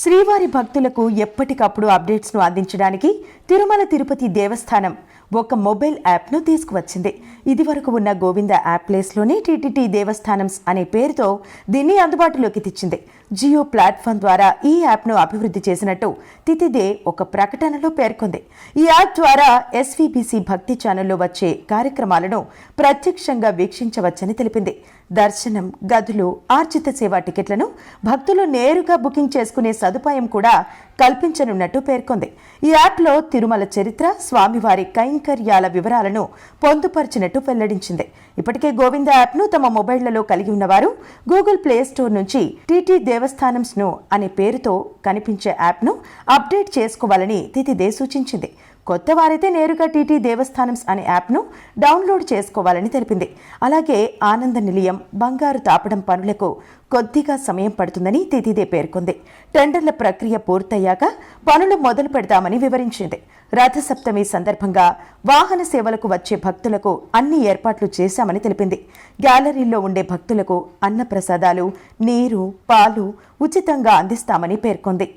శ్రీవారి భక్తులకు ఎప్పటికప్పుడు అప్డేట్స్ను అందించడానికి తిరుమల తిరుపతి దేవస్థానం ఒక మొబైల్ యాప్ను తీసుకువచ్చింది. ఇదివరకు ఉన్న గోవింద యాప్ ప్లేస్లోనే టీటీటీ దేవస్థానమ్స్ అనే పేరుతో దీన్ని అందుబాటులోకి తెచ్చింది. జియో ప్లాట్ఫామ్ ద్వారా ఈ యాప్ను అభివృద్ధి చేసినట్టు తితిదే ఒక ప్రకటనలో పేర్కొంది. ఈ యాప్ ద్వారా ఎస్వీబీసీ భక్తి ఛానల్లో వచ్చే కార్యక్రమాలను ప్రత్యక్షంగా వీక్షించవచ్చని తెలిపింది. దర్శనం గదులు ఆర్జిత సేవా టికెట్లను భక్తులు నేరుగా బుకింగ్ చేసుకునే సదుపాయం కూడా కల్పించనున్నట్టు పేర్కొంది. ఈ యాప్లో తిరుమల చరిత్ర స్వామివారి కైంకర్యాల వివరాలను పొందుపరిచినట్టు వెల్లడించింది. ఇప్పటికే గోవింద యాప్ను తమ మొబైళ్ళలో కలిగి ఉన్నవారు గూగుల్ ప్లే స్టోర్ నుంచి టీటీ దేవస్థానంస్ను అనే పేరుతో కనిపించే యాప్ను అప్డేట్ చేసుకోవాలని తితిదే సూచించింది. కొత్త వారైతే నేరుగా టీటీ దేవస్థానమ్స్ అనే యాప్ను డౌన్లోడ్ చేసుకోవాలని తెలిపింది. అలాగే ఆనంద నిలయం బంగారు తాపడం పనులకు కొద్దిగా సమయం పడుతుందని తితిదే పేర్కొంది. టెండర్ల ప్రక్రియ పూర్తయ్యాక పనులు మొదలు పెడతామని వివరించింది. రథసప్తమి సందర్భంగా వాహన సేవలకు వచ్చే భక్తులకు అన్ని ఏర్పాట్లు చేశామని తెలిపింది. గ్యాలరీలో ఉండే భక్తులకు అన్నప్రసాదాలు నీరు పాలు ఉచితంగా అందిస్తామని పేర్కొంది.